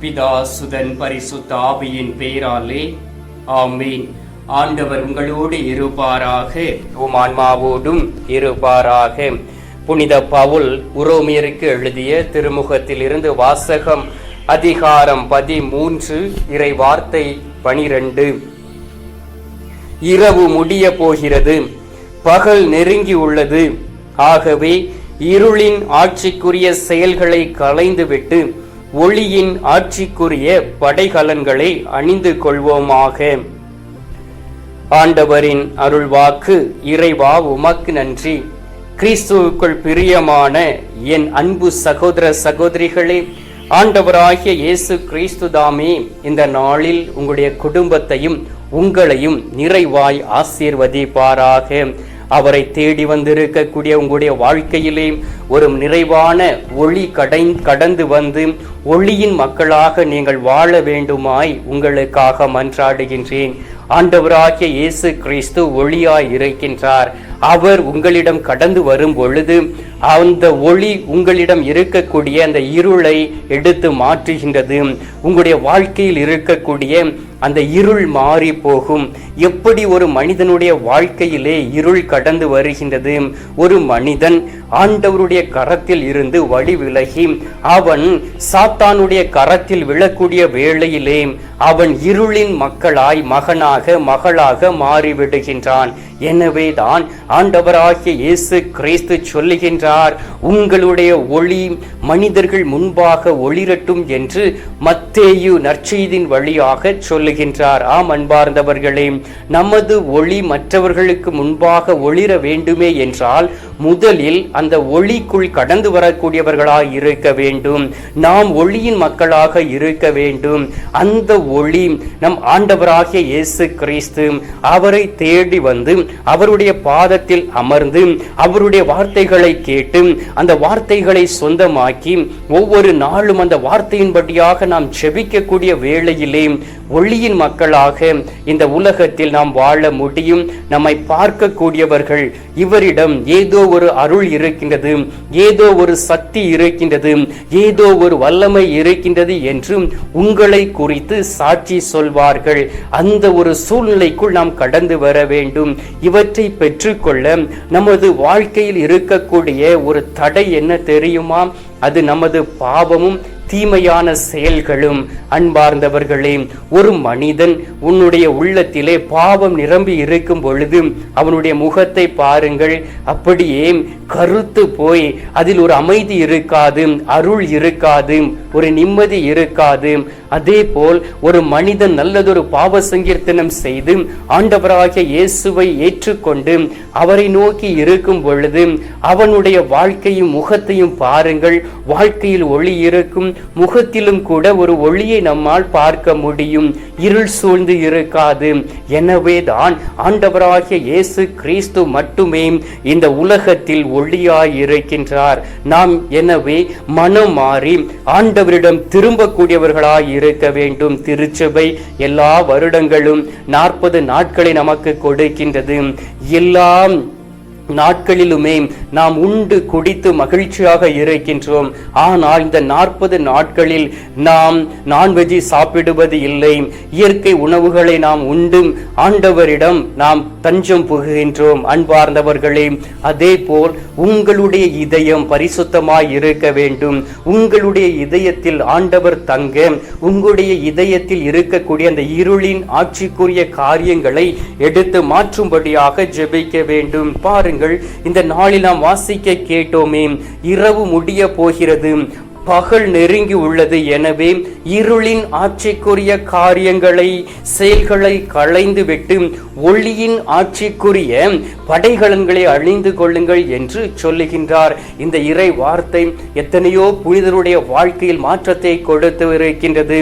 பிதா சுதன் பரிசுத்த ஆவியின் பேராலே ஆமீன். ஆண்டவர் உங்களோடு இருப்பாராக. உம் ஆன்மாவோடும் இருப்பாராக. புனித பவுல் உரோமியருக்கு எழுதிய திருமுகத்திலிருந்து வாசகம் அதிகாரம் பதிமூன்று இறை வார்த்தை பனிரெண்டு. இரவு முடிய போகிறது பகல் நெருங்கி உள்ளது. ஆகவே இருளின் ஆட்சிக்குரிய செயல்களை களைந்துவிட்டு ஒளியின் ஆட்சிக்குரிய படைகலன்களை அணிந்து கொள்வோமாக. ஆண்டவரின் அருள்வாக்கு இறைவா உமக்கு நன்றி. கிறிஸ்துவுக்குள் பிரியமான என் அன்பு சகோதர சகோதரிகளே ஆண்டவராகிய இயேசு கிறிஸ்து தாமே இந்த நாளில் உங்களுடைய குடும்பத்தையும் உங்களையும் நிறைவாய் ஆசீர்வதிப்பாராக. அவரை தேடி வந்திருக்கக்கூடிய உங்களுடைய வாழ்க்கையிலே ஒரு நிறைவான ஒளி கடை கடந்து வந்து ஒளியின் மக்களாக நீங்கள் வாழ வேண்டுமாய் உங்களுக்காக மன்றாடுகின்றேன். ஆண்டவராகிய இயேசு கிறிஸ்து ஒளியாய் இருக்கின்றார். அவர் உங்களிடம் கடந்து வரும் பொழுது அந்த ஒளி உங்களிடம் இருக்கக்கூடிய அந்த இருளை எடுத்து மாற்றுகின்றது. உங்களுடைய வாழ்க்கையில் இருக்கக்கூடிய அந்த இருள் மாறி போகும். எப்படி ஒரு மனிதனுடைய வாழ்க்கையிலே இருள் கடந்து வருகின்றது? ஒரு மனிதன் ஆண்டவருடைய கரத்தில் இருந்து வழி விலகி அவன் சாத்தானுடைய கரத்தில் விழக்கூடிய வேளையிலே அவன் இருளின் மக்களாய் மகனாக மகளாக மாறிவிடுகின்றான். எனவே தான் ஆண்டவராகிய இயேசு கிறிஸ்து சொல்லுகின்றார் உங்களுடைய ஒளி மனிதர்கள் முன்பாக ஒளிரட்டும் என்று மத்தேயு நற்செய்தின் வழியாக சொல்லுகின்றார் ஆம் அன்பார்ந்தவர்களே நமது ஒளி மற்றவர்களுக்கு முன்பாக ஒளிர வேண்டுமே என்றால் முதலில் அந்த ஒளிக்குள் கடந்து வரக்கூடியவர்களாய் இருக்க வேண்டும். நாம் ஒளியின் மக்களாக இருக்க வேண்டும். அந்த ஒளி நம் ஆண்டவராகிய இயேசு கிறிஸ்து அவரை தேடி வந்து அவருடைய பாதத்தில் அமர்ந்து அவருடைய வார்த்தைகளை கேட்டு அந்த வார்த்தைகளை சொந்தமாக்கி ஒவ்வொரு நாளும் அந்த வார்த்தையின்படியாக நாம் செபிக்கக்கூடிய வேளையிலே ஒளி ஒளியின் மக்களாக இந்த உலகத்தில் நாம் வாழ முடியும். நம்மை பார்க்கக்கூடியவர்கள் இவரிடம் ஏதோ ஒரு அருள் இருக்கின்றது ஏதோ ஒரு சக்தி இருக்கின்றது ஏதோ ஒரு வல்லமை இருக்கின்றது என்று உங்களை குறித்து சாட்சி சொல்வார்கள். அந்த ஒரு சூழ்நிலைக்குள் நாம் கடந்து வர வேண்டும். இவற்றை பெற்றுக்கொள்ள நமது வாழ்க்கையில் இருக்கக்கூடிய ஒரு தடை என்ன தெரியுமா? அது நமது பாவமும் தீமையான செயல்களும் அன்பார்ந்தவர்களே ஒரு மனிதன் உன்னுடைய உள்ளத்திலே பாவம் நிரம்பி இருக்கும் பொழுது அவனுடைய முகத்தை பாருங்கள். அப்படியே கருத்து போய் அதில் ஒரு அமைதி இருக்காது அருள் இருக்காது ஒரு நிம்மதி இருக்காது. அதே போல் ஒரு மனிதன் நல்லதொரு பாவ சங்கீர்த்தனம் செய்து ஆண்டவராகிய இயேசுவை ஏற்றுக்கொண்டு அவரை நோக்கி இருக்கும் பொழுது அவனுடைய வாழ்க்கையும் முகத்தையும் பாருங்கள். வாழ்க்கையில் ஒளி இருக்கும் முகத்திலும் கூட ஒரு ஒளியை நம்மால் பார்க்க முடியும். இருள் சூழ்ந்து இருக்காது. எனவே தான் ஆண்டவராகிய இயேசு கிறிஸ்து மட்டுமே இந்த உலகத்தில் ஒளியாய் இருக்கின்றார் நாம் எனவே மனம் மாறி ஆண்டவரிடம் திரும்பக்கூடியவர்களாய் இருக்க வேண்டும். திருச்சபை எல்லா வருடங்களும் நாற்பது நாட்களை நமக்கு கொடுக்கின்றது. எல்லாம் நாட்களிலுமே நாம் உண்டு குடித்து மகிழ்ச்சியாக இருக்கின்றோம். ஆனால் இந்த நாற்பது நாட்களில் நாம் நான்வெஜ்ஜை சாப்பிடுவது இல்லை. இயற்கை உணவுகளை நாம் உண்டும் ஆண்டவரிடம் நாம் தஞ்சம் புகுகின்றோம். அன்பார்ந்தவர்களே அதே போல் உங்களுடைய இதயம் பரிசுத்தமாய் இருக்க வேண்டும். உங்களுடைய இதயத்தில் ஆண்டவர் தங்க உங்களுடைய இதயத்தில் இருக்கக்கூடிய அந்த இருளின் ஆட்சிக்குரிய காரியங்களை எடுத்து மாற்றும்படியாக ஜெபிக்க வேண்டும். பாருங்கள். இந்த நாளில் நாம் வாசிக்க கேட்டோமே. இரவு முடிய போகிறது. பகல் நெருங்கி உள்ளது எனவே இருளின் ஆட்சிக்குரிய காரியங்களை செயல்களை களைந்து விட்டு ஒளியின் ஆட்சிக்குரிய படைகலன்களை அழிந்து கொள்ளுங்கள் என்று சொல்லுகின்றார். இந்த இறை வார்த்தை எத்தனையோ புனிதருடைய வாழ்க்கையில் மாற்றத்தை கொடுத்து இருக்கின்றது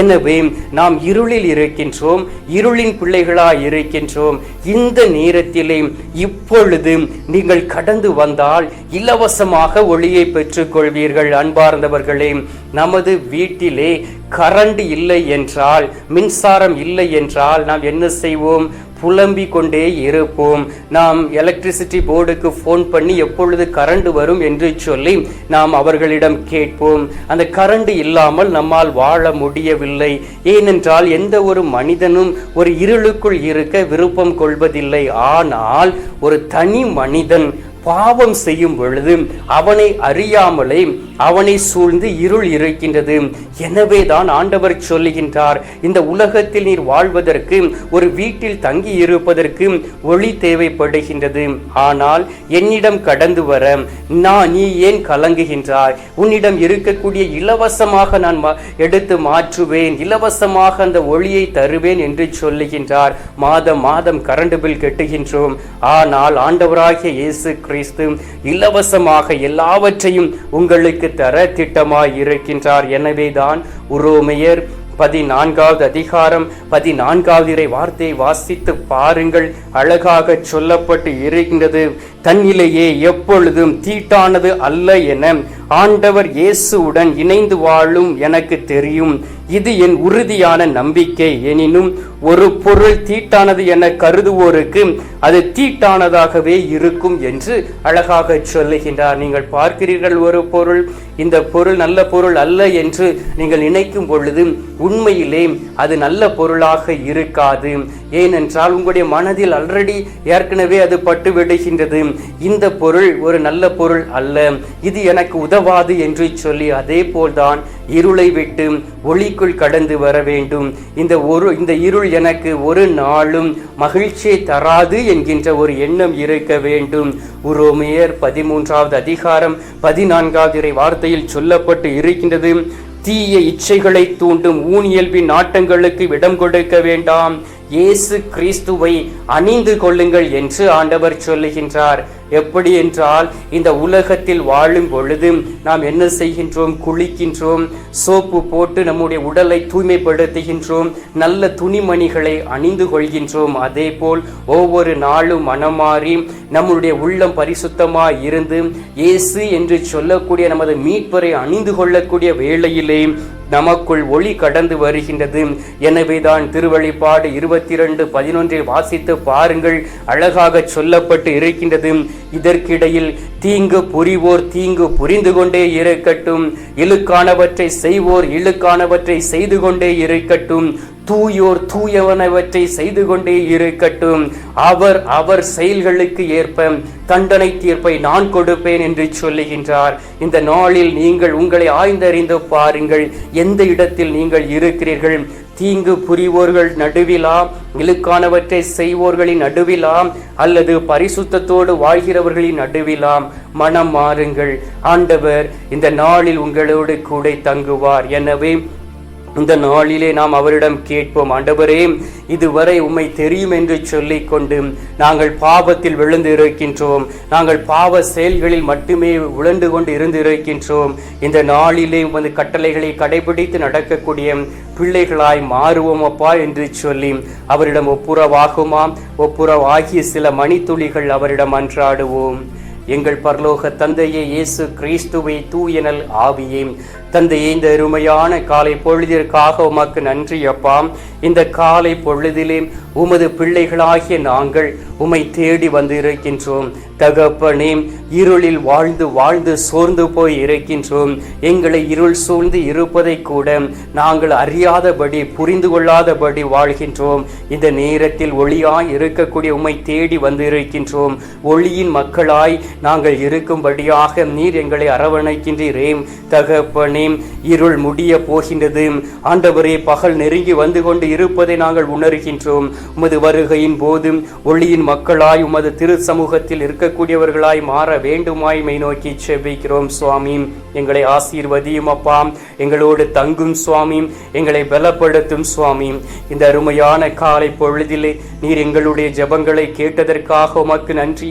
எனவே நாம் இருளில் இருக்கின்றோம் இருளின் பிள்ளைகளாய் இருக்கின்றோம். இந்த நேரத்திலே இப்பொழுது நீங்கள் கடந்து வந்தால் இலவசமாக ஒளியை பெற்றுக்கொள்வீர்கள் அன்பார்ந்த சார்ந்தவர்களே நமது வீட்டிலே கரண்ட் இல்லை என்றால் மின்சாரம் இல்லை என்றால் நாம் என்ன செய்வோம்? புலம்பிக் கொண்டே இருப்போம். நாம் எலக்ட்ரிசிட்டி போர்டுக்கு ஃபோன் பண்ணி எப்பொழுது கரண்ட் வரும் என்று சொல்லி நாம் அவர்களிடம் கேட்போம். அந்த கரண்ட் இல்லாமல் நம்மால் வாழ முடியவில்லை. ஏனென்றால் எந்த ஒரு மனிதனும் ஒரு இருளுக்குள் இருக்க விருப்பம் கொள்வதில்லை. ஆனால் ஒரு தனி மனிதன் பாவம் செய்யும் பொழுது அவனை அறியாமலே அவனை சூழ்ந்து இருள் இருக்கின்றது. எனவே தான் ஆண்டவர் சொல்லுகின்றார் இந்த உலகத்தில் நீர் வாழ்வதற்கு ஒரு வீட்டில் தங்கி இருப்பதற்கு ஒளி தேவைப்படுகின்றது. ஆனால் என்னிடம் கடந்து வர நான் நீ ஏன் கலங்குகின்றாய்? உன்னிடம் இருக்கக்கூடிய இலவசமாக நான் மா- எடுத்து மாற்றுவேன் இலவசமாக அந்த ஒளியை தருவேன் என்று சொல்லுகின்றார். மாதம் மாதம் கரண்ட் பில் கட்டுகின்றோம். ஆனால் ஆண்டவராகிய இயேசு கிறிஸ்து இலவசமாக எல்லாவற்றையும் உங்களுக்கு தர திட்டமாய் இருக்கின்றார் எனவேதான் உரோமையர் பதினான்காவது அதிகாரம் பதினான்காவது இறை வார்த்தையை வாசித்து பாருங்கள். அழகாக சொல்லப்பட்டு இருக்கின்றது. தன்னிலேயே எப்பொழுதும் தீட்டானது அல்ல என ஆண்டவர் இயேசுவுடன் இணைந்து வாழும் எனக்கு தெரியும். இது என் உறுதியான நம்பிக்கை. எனினும் ஒரு பொருள் தீட்டானது என கருதுவோருக்கு அது தீட்டானதாகவே இருக்கும் என்று அழகாக சொல்லுகின்றார். நீங்கள் பார்க்கிறீர்கள் ஒரு பொருள் இந்த பொருள் நல்ல பொருள் அல்ல என்று நீங்கள் நினைக்கும் பொழுது உண்மையிலே அது நல்ல பொருளாக இருக்காது. ஏனென்றால் உங்களுடைய மனதில் ஆல்ரெடி ஏற்கனவே அது பட்டு விடுகின்றது. இந்த பொருள் ஒரு நல்ல பொருள் அல்ல. இது எனக்கு உதவாது என்று சொல்லி அதே போல்தான் இருளை விட்டு ஒளிக்குள் கடந்து வர வேண்டும். இந்த ஒரு இந்த இருள் எனக்கு ஒரு நாளும் மகிழ்ச்சியை தராது என்கின்ற ஒரு எண்ணம் இருக்க வேண்டும். உரோமையர் பதிமூன்றாவது அதிகாரம் பதினான்காவது இறை வார்த்தையில் சொல்லப்பட்டு இருக்கின்றது. தீய இச்சைகளை தூண்டும் ஊனியல்பின் நாட்டங்களுக்கு இடம் கொடுக்க வேண்டாம். இயேசு கிறிஸ்துவை அணிந்து கொள்ளுங்கள் என்று ஆண்டவர் சொல்லுகின்றார். எப்படி என்றால் இந்த உலகத்தில் வாழும் பொழுது நாம் என்ன செய்கின்றோம்? குளிக்கின்றோம் சோப்பு போட்டு நம்முடைய உடலை தூய்மைப்படுத்துகின்றோம் நல்ல துணிமணிகளை அணிந்து கொள்கின்றோம். அதே போல் ஒவ்வொரு நாளும் மனமாறி நம்முடைய உள்ளம் பரிசுத்தமாக இருந்து இயேசு என்று சொல்லக்கூடிய நமது மீட்பரை அணிந்து கொள்ளக்கூடிய வேளையிலே நமக்குள் ஒளி கடந்து வருகின்றது. எனவேதான் திருவழிப்பாடு இருபத்தி ரெண்டு பதினொன்றில் வாசித்து பாருங்கள். அழகாக சொல்லப்பட்டு இருக்கின்றது. இதற்கிடையில் தீங்கு புரிவோர் தீங்கு புரிந்து கொண்டே இருக்கட்டும். இழுக்கானவற்றை செய்வோர் இழுக்கானவற்றை செய்து கொண்டே இருக்கட்டும். தூயோர் தூயவனவற்றை செய்து கொண்டே இருக்கட்டும். அவர் அவர் செயல்களுக்கு ஏற்ப தண்டனை தீர்ப்பை நான் கொடுப்பேன் என்று சொல்லுகின்றார். இந்த நாளில் நீங்கள் உங்களை ஆய்ந்தறிந்து பாருங்கள். எந்த இடத்தில் நீங்கள் இருக்கிறீர்கள்? தீங்கு புரிவோர்கள் நடுவிலா? இழுக்கானவற்றை செய்வோர்களின் நடுவிலாம் அல்லது பரிசுத்தத்தோடு வாழ்கிறவர்களின் நடுவிலாம் மனம் மாறுங்கள். ஆண்டவர் இந்த நாளில் உங்களோடு கூட தங்குவார். எனவே இந்த நாளிலே நாம் அவரிடம் கேட்போம் ஆண்டவரே இதுவரை உம்மை தெரியும் என்று சொல்லிக் கொண்டு நாங்கள் பாவத்தில் விழுந்து இருக்கின்றோம் நாங்கள் பாவ செயல்களில் மட்டுமே உழண்டு கொண்டு இருந்து இருக்கின்றோம் இந்த நாளிலே உமது கட்டளைகளை கடைபிடித்து நடக்கக்கூடிய பிள்ளைகளாய் மாறுவோம் அப்பா என்று சொல்லி அவரிடம் ஒப்புரவாகுமாம் ஒப்புரவாகிய சில மணித்துளிகள் அவரிடம் அன்றாடுவோம். எங்கள் பரலோக தந்தையே இயேசு கிறிஸ்துவை தூயனல் ஆவியே. தந்தையே இந்த அருமையான காலை பொழுதிற்காக உமக்கு நன்றி அப்பா. இந்த காலை பொழுதிலே உமது பிள்ளைகளாகிய நாங்கள் உமை தேடி வந்து இருக்கின்றோம் தகப்பனே இருளில் வாழ்ந்து வாழ்ந்து சோர்ந்து போய் இருக்கின்றோம். எங்களை இருள் சூழ்ந்து இருப்பதை கூட நாங்கள் அறியாதபடி புரிந்து கொள்ளாதபடி வாழ்கின்றோம். இந்த நேரத்தில் ஒளியாய் இருக்கக்கூடிய உமை தேடி வந்து இருக்கின்றோம் ஒளியின் மக்களாய் நாங்கள் இருக்கும்படியாக நீர் எங்களை அரவணைக்கின்றீரே. தகப்பனே இருள் முடிய போகின்றது. ஆண்டவரே பகல் நெருங்கி வந்து கொண்டு இருப்பதை நாங்கள் உணர்கின்றோம். உமது வருகையின் போது ஒளியின் மக்களாய் உமது திரு சமூகத்தில் இருக்கக்கூடியவர்களாய் மாற வேண்டுமாய் மை நோக்கி செவ்விக்கிறோம் சுவாமி. எங்களை ஆசீர்வதியும் அப்பா. எங்களோடு தங்கும் சுவாமி. எங்களை பலப்படுத்தும் சுவாமி. இந்த அருமையான காலை பொழுதிலே நீர் எங்களுடைய ஜபங்களை கேட்டதற்காக உமக்கு நன்றி.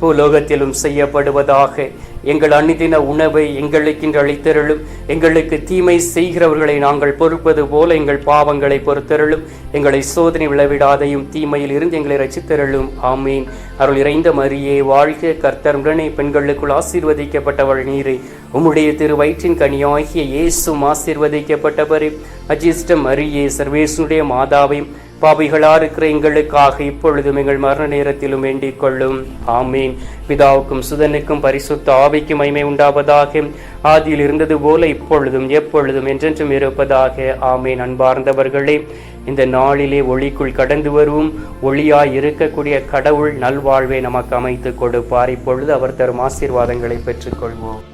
பூலோகத்திலும் செய்யப்படுவதாக. எங்கள் அன்னிதின உணவை எங்களுக்கு அளித்தருளும். எங்களுக்கு தீமை செய்கிறவர்களை நாங்கள் பொறுப்பது போல எங்கள் பாவங்களை பொறுத்தருளும். எங்களை சோதனை விளைவிடாதையும் தீமையில் இருந்து எங்களை ரசித்தருளும் ஆமீன். அருள் இறைந்த மரியே வாழ்க கர்த்தர். உடனே பெண்களுக்குள் ஆசீர்வதிக்கப்பட்டவள் நீரே. உம்முடைய திரு வயிற்றின் கனியாகிய இயேசும் ஆசீர்வதிக்கப்பட்டவரே. அஜிஷ்டம் மரியே சர்வேசனுடைய மாதாவையும் பாபிகளா இருக்கிற எங்களுக்காக இப்பொழுதும் எங்கள் மரண நேரத்திலும் வேண்டிக் கொள்ளும். ஆமீன். பிதாவுக்கும் சுதனுக்கும் பரிசுத்த ஆவிக்கும் மைமை உண்டாவதாக. ஆதியில் இருந்தது போல இப்பொழுதும் எப்பொழுதும் என்றென்றும் இருப்பதாக. ஆமீன். அன்பார்ந்தவர்களே இந்த நாளிலே ஒளிக்குள் கடந்து வருவோம். ஒளியாய் இருக்கக்கூடிய கடவுள் நல்வாழ்வை நமக்கு அமைத்து கொடுப்பார். இப்பொழுது அவர் தரும் ஆசீர்வாதங்களை பெற்றுக்கொள்வோம்.